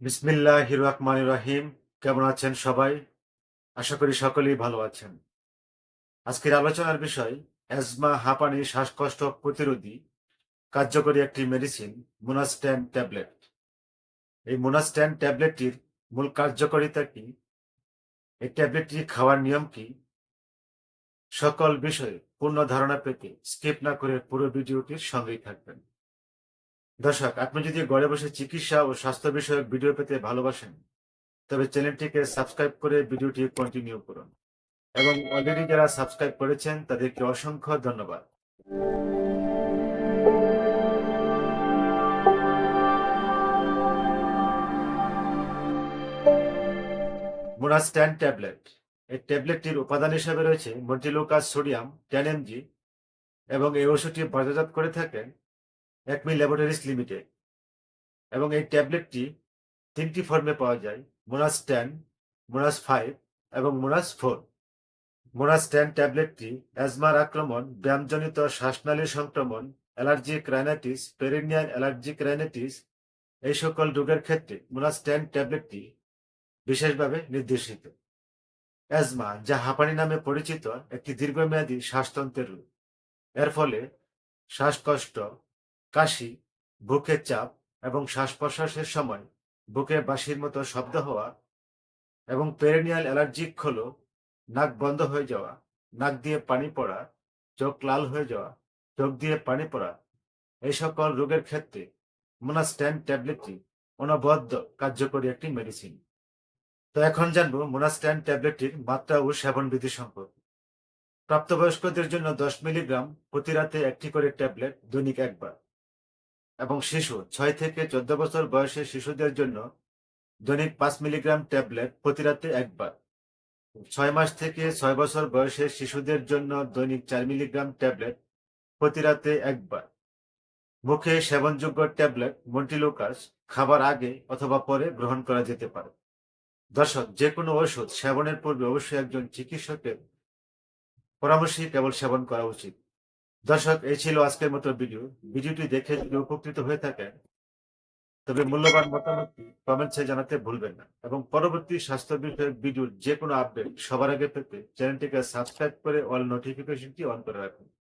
বিসমিল্লাহ রহমান রাহিম। কেমন আছেন সবাই? আশা করি সকলেই ভালো আছেন। আজকের আলোচনার বিষয়, অ্যাজমা, হাঁপানি, শ্বাসকষ্ট, প্রতিরোধী কার্যকরী একটি মেডিসিন মোনাস্ট্যান ট্যাবলেট এই মোনাস্ট্যান ট্যাবলেটটির মূল কার্যকারিতা কি? এই ট্যাবলেটটি খাওয়ার নিয়ম কি? সকল বিষয়ে পূর্ণ ধারণা পেতে স্কিপ না করে পুরো ভিডিওটির সঙ্গেই থাকবেন। দর্শক, আপনি যদি ঘরে বসে চিকিৎসা ও স্বাস্থ্য বিষয়ক ভিডিও পেতে ভালোবাসেন, তবে চ্যানেলটিকে সাবস্ক্রাইব করে ভিডিওটি কন্টিনিউ করুন। এবং অলরেডি যারা সাবস্ক্রাইব করেছেন, তাদেরকে অসংখ্য ধন্যবাদ। মোনাস্ট্যান ট্যাবলেট এই ট্যাবলেটটির উপাদান হিসেবে রয়েছে মন্টিলোকাস সোডিয়াম টেন এবং এই ওষুধটি বাজারজাত করে থাকেন একমি ল্যাবরেটরিজ লিমিটেড এবং এই ট্যাবলেটটি তিনটি ফর্মে পাওয়া যায়, মোনাস টেন, মোনাস ফাইভ এবং মোনাস ফোর। মোনাস টেন ট্যাবলেটটি অ্যাজমার আক্রমণ, ব্যায়ামজনিত শ্বাসনালীর সংক্রমণ, allergic rhinitis perennial allergic rhinitis এই সকল রোগের ক্ষেত্রে মোনাস টেন ট্যাবলেটটি বিশেষভাবে নির্দেশিত। অ্যাজমা, যা হাঁপানি নামে পরিচিত একটি দীর্ঘমেয়াদী শ্বাসতন্ত্রের রোগ। এর ফলে শ্বাসকষ্ট কাশি, বুকের চাপ এবং শ্বাস প্রশ্বাসের সময় বুকে বাঁশির মতো শব্দ হওয়া এবং পেরেনিয়াল অ্যালার্জিক হলো নাক বন্ধ হয়ে যাওয়া, নাক দিয়ে পানি পড়া, চোখ লাল হয়ে যাওয়া, চোখ দিয়ে পানি পড়া, এই সকল রোগের ক্ষেত্রে মোনাস্ট্যান ট্যাবলেটটি অনবদ্য কার্যকরী একটি মেডিসিন তো এখন জানব মোনাস্ট্যান ট্যাবলেটটির মাত্রা ও সেবন বিধি সম্পর্কে। প্রাপ্তবয়স্কদের জন্য দশ মিলিগ্রাম প্রতি রাতে একটি করে ট্যাবলেট দৈনিক একবার। এবং শিশু, ছয় থেকে চোদ্দ বছর বয়সের শিশুদের জন্য দৈনিক পাঁচ মিলিগ্রাম ট্যাবলেট প্রতি রাতে একবার। ছয় মাস থেকে ছয় বছর বয়সের শিশুদের জন্য দৈনিক চার মিলিগ্রাম ট্যাবলেট প্রতি রাতে একবার। মুখে সেবনযোগ্য ট্যাবলেট, মন্টিলোকাস, খাবার আগে অথবা পরে গ্রহণ করা যেতে পারে। দর্শক যে কোনো ওষুধ সেবনের পূর্বে অবশ্যই একজন চিকিৎসকের পরামর্শই কেবল সেবন করা উচিত। দর্শক, এই ছিল আজকের মতো ভিডিও। ভিডিওটি দেখে যদি উপকৃত হয়ে থাকেন, তবে মূল্যবান মতামত কমেন্টসে জানাতে ভুলবেন না। এবং পরবর্তী স্বাস্থ্য বিষয়ক ভিডিওর যে কোনো আপডেট সবার আগে পেতে চ্যানেলটিকে সাবস্ক্রাইব করে অল নোটিফিকেশনটি অন করে রাখুন।